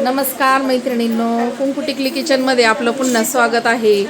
नमस्कार मैत्रिणींनो कुंकू टिकली किचनमध्ये आपलं पुन्हा स्वागत आहे.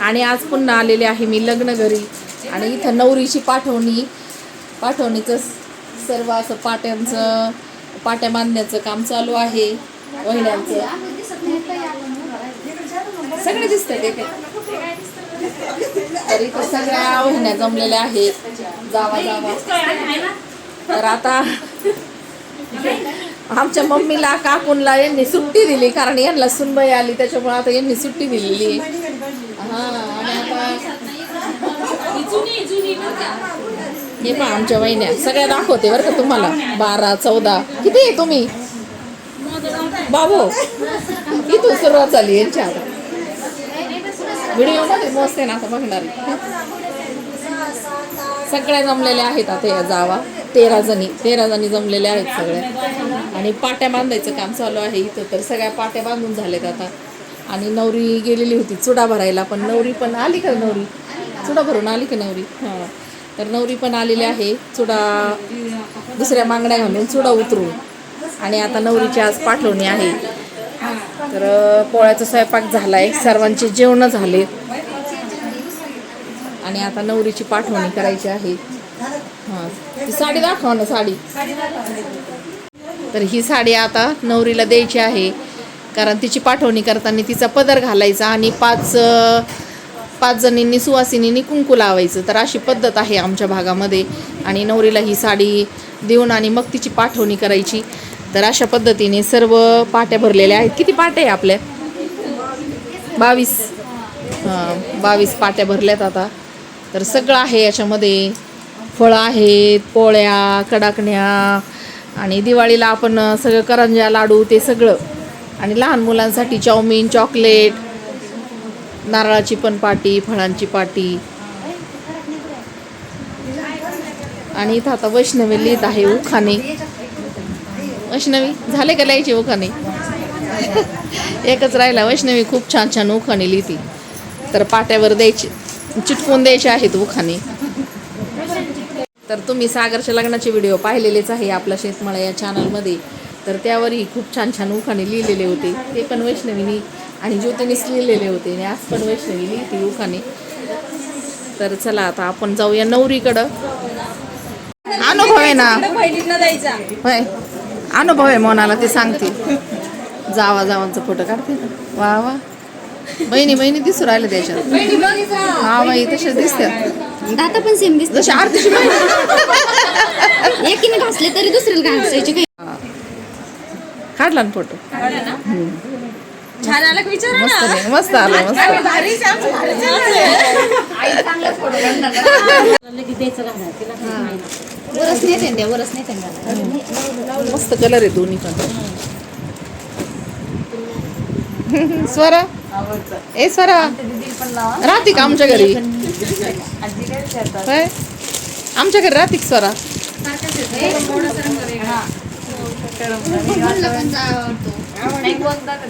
आणि आज पुन्हा आलेले आहे मी लग्न घरी. आणि इथं नवरीची पाठवणी पाठवणीचं सर्व असं पाट्यांचं पाट्या बांधण्याचं काम चालू आहे. महिलांचं सगळे दिसत ते काय तर सगळ्या वहिन्या जमलेल्या आहेत. जावा जावा. तर आता आमच्या मम्मीला काकूनला यांनी सुट्टी दिली कारण यांना सुनबाई आली त्याच्यामुळे आता यांनी सुट्टी दिलेली. हा आणि आता हे पहा आमच्या वहिन्या. सगळ्या दाखवते बरं का तुम्हाला. बारा चौदा. किती आहे तुम्ही? बाबू इथून सुरुवात झाली यांच्या आता. व्हिडिओमध्ये मस्त आहे ना आता बघणार. सगळ्या जमलेल्या आहेत आता या जावा. तेरा जणी. तेरा जणी जमलेल्या आहेत सगळ्या आणि पाट्या बांधायचं काम चालू आहे इथं. तर सगळ्या पाट्या बांधून झाल्यात आता. आणि नवरी गेलेली होती चुडा भरायला. पण नवरी पण आली का नवरी? चुडा भरून आली का नवरी? हां. तर नवरी पण आलेली आहे. चुडा दुसऱ्या मागण्या घालून चुडा उतरून आणि आता नवरीची आज पाठवणी आहे. तर पोळ्याचा स्वयंपाक झालाय. सर्वांचे जेवण झाले. आणि आता नवरीची पाठवणी करायची आहे. हां ती साडी दाखवा ना साडी. तर ही साडी आता नवरीला द्यायची आहे. कारण तिची पाठवणी करताना तिचा पदर घालायचा आणि पाच पाच जणींनी सुवासिनींनी कुंकू लावायचं. तर अशी पद्धत आहे आमच्या भागामध्ये. आणि नवरीला ही साडी देऊन आणि मग तिची पाठवणी करायची. तर अशा पद्धतीने सर्व पाट्या भरलेल्या आहेत. किती पाट्या आहे आपल्या? बावीस. हां बावीस पाट्या भरल्यात आता. तर सगळं आहे याच्यामध्ये. फळं आहेत पोळ्या कडाकण्या आणि दिवाळीला आपण सगळं करंज्या लाडू ते सगळं. आणि लहान मुलांसाठी चाऊमिन चॉकलेट नारळाची पण पाटी फळांची पाटी. आणि इथं आता वैष्णवी लिहित आहे उखाणे. वैष्णवी झाले का लिहायचे उखाणे? एकच राहिला वैष्णवी खूप छान छान उखाणे लिहिती. तर पाट्यावर द्यायची चिटकून द्यायचे आहेत उखाणे. तर तुम्ही सागरच्या लग्नाचे व्हिडिओ पाहिलेलेच आहे आपल्या शेतमाळा या चॅनलमध्ये तर त्यावरही खूप छान छान उखाणे लिहिलेले होते. ते पण वैष्णवीनी आणि ज्योतीनेच लिहिलेले होते. आणि आज पण वैष्णवी लिहिते उखाणे तर चला आता आपण जाऊया नवरीकडं. अनुभव आहे ना? होय. अनुभव आहे मोनाला ते सांगते जावा जावांचा फोटो काढते वा वा. बहिणी बहिणी दिसू राहिले त्याच्यात. हा बाई तसे दिसतात. दाता पण सेम दिसत जशी आरतीची बहीण एकीने घासले तरी दुसऱ्याला घासायचे काही. काढला ना फोटो छान आलं का विचारा मस्त नाही मस्त आलं मस्त वरच नाही त्यांच्या वरच नाही त्यांच्या मस्त कलर आहे दोन्ही पण. स्वरा? ए स्वरा. राहते का आमच्या घरी? होय? आमच्या घरी राहते का स्वरा?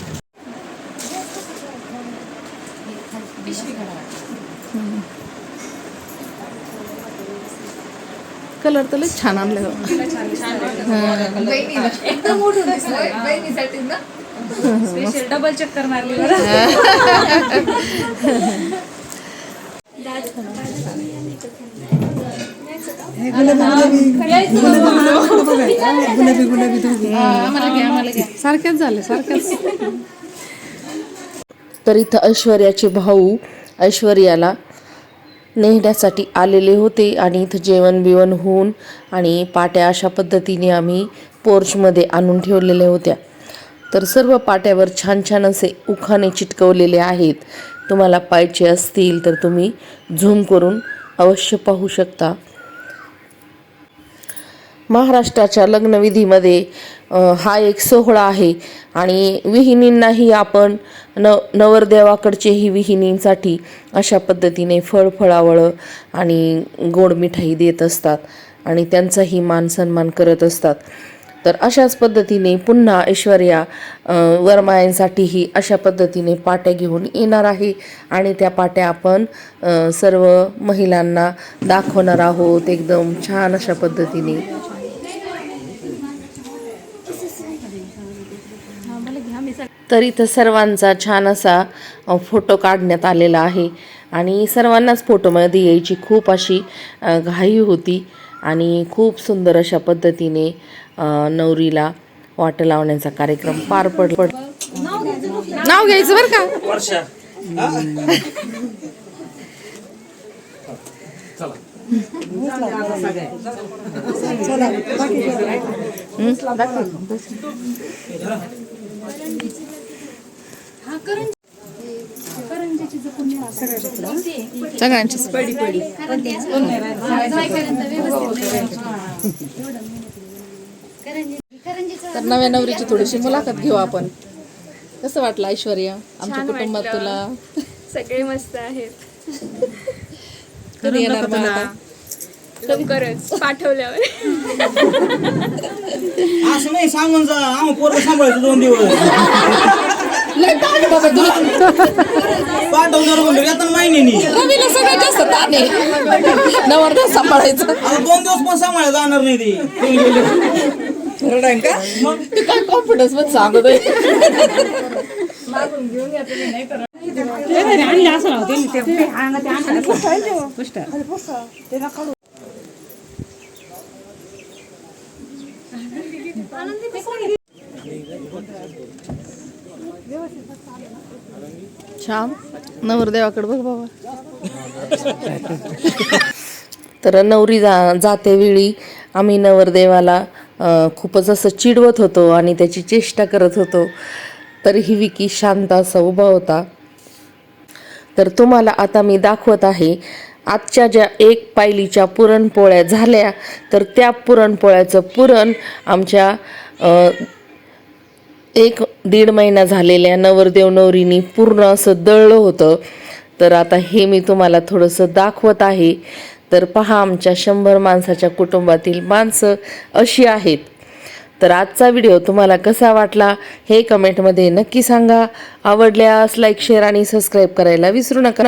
कलर तर लई छान आणलं स्पेशल डबल चक्कर मारली सारख्याच झाले सारख्याच. तर इथं ऐश्वर्याचे भाऊ ऐश्वर्याला नेहण्यासाठी आलेले होते आणि इथं जेवण बिवण होऊन आणि पाट्या अशा पद्धतीने आम्ही पोर्चमध्ये आणून ठेवलेल्या होत्या. तर सर्व पाट्यावर छान छान असे उखाणे चिटकवलेले आहेत. तुम्हाला पाहिजे असतील तर तुम्ही झूम करून अवश्य पाहू शकता. महाराष्ट्राच्या लग्नविधीमध्ये हा एक सोहळा आहे. आणि विहिणींनाही आपण न नवरदेवाकडचेही विहिणींसाठी अशा पद्धतीने फळ फळावळं आणि गोड मिठाई देत असतात आणि त्यांचाही मान सन्मान करत असतात. तर अशाच पद्धतीने पुन्हा ऐश्वर्या वर्मायांसाठीही वरमायांसाठीही अशा पद्धतीने पाट्या घेऊन येणार आहे आणि त्या पाट्या आपण सर्व महिलांना दाखवणार आहोत. एकदम छान अशा पद्धतीने. तर इथं सर्वांचा छान असा फोटो काढण्यात आलेला आहे. आणि सर्वांनाच फोटोमध्ये यायची खूप अशी घाई होती. आणि खूप सुंदर अशा पद्धतीने नवरीला वाट लावण्याचा कार्यक्रम पार पड पड नाव घ्यायचं बरं का? सगळ्यांची तर नव्या नवरीची थोडीशी मुलाखत घेऊ आपण. कसं वाटलं ऐश्वर्या? आमच्या कुटुंबात तुला? सगळे मस्त आहेत. कधी येणार? लवकरच पाठवल्यावर. असं नाही सांगून जा. आम्ही पोरग सांभाळायचं दोन दिवस. बाबा तुला पाठवणार म्हणलं आता महिन्यानी रवीला सगळ्यात जास्त ताण आहे नवरदेव सांभाळायचं. आता दोन दिवस पण सांभाळायला जाणार नाही ते. मग? तू काय कॉन्फिडन्समध्ये सांगत छान. नवरदेवाकडे बघ बाबा. तर नवरी जा जातेवेळी आम्ही नवरदेवाला खूपच असं चिडवत होतो आणि त्याची चेष्टा करत होतो. तरीही विकी शांत असा उभा होता. तर तुम्हाला आता मी दाखवत आहे आजच्या ज्या एक पायलीच्या पुरणपोळ्या झाल्या तर त्या पुरणपोळ्याचं पुरण आमच्या एक दीड महिना झालेल्या नवरदेव नवरीनी पूर्ण असं दळलं होतं. तर आता हे मी तुम्हाला थोडंसं दाखवत आहे. तर पहा आमच्या शंभर माणसाच्या कुटुंबातील माणसं अशी आहेत. तर आजचा व्हिडिओ तुम्हाला कसा वाटला हे कमेंटमध्ये नक्की सांगा. आवडल्यास लाईक शेअर आणि सबस्क्राईब करायला विसरू नका.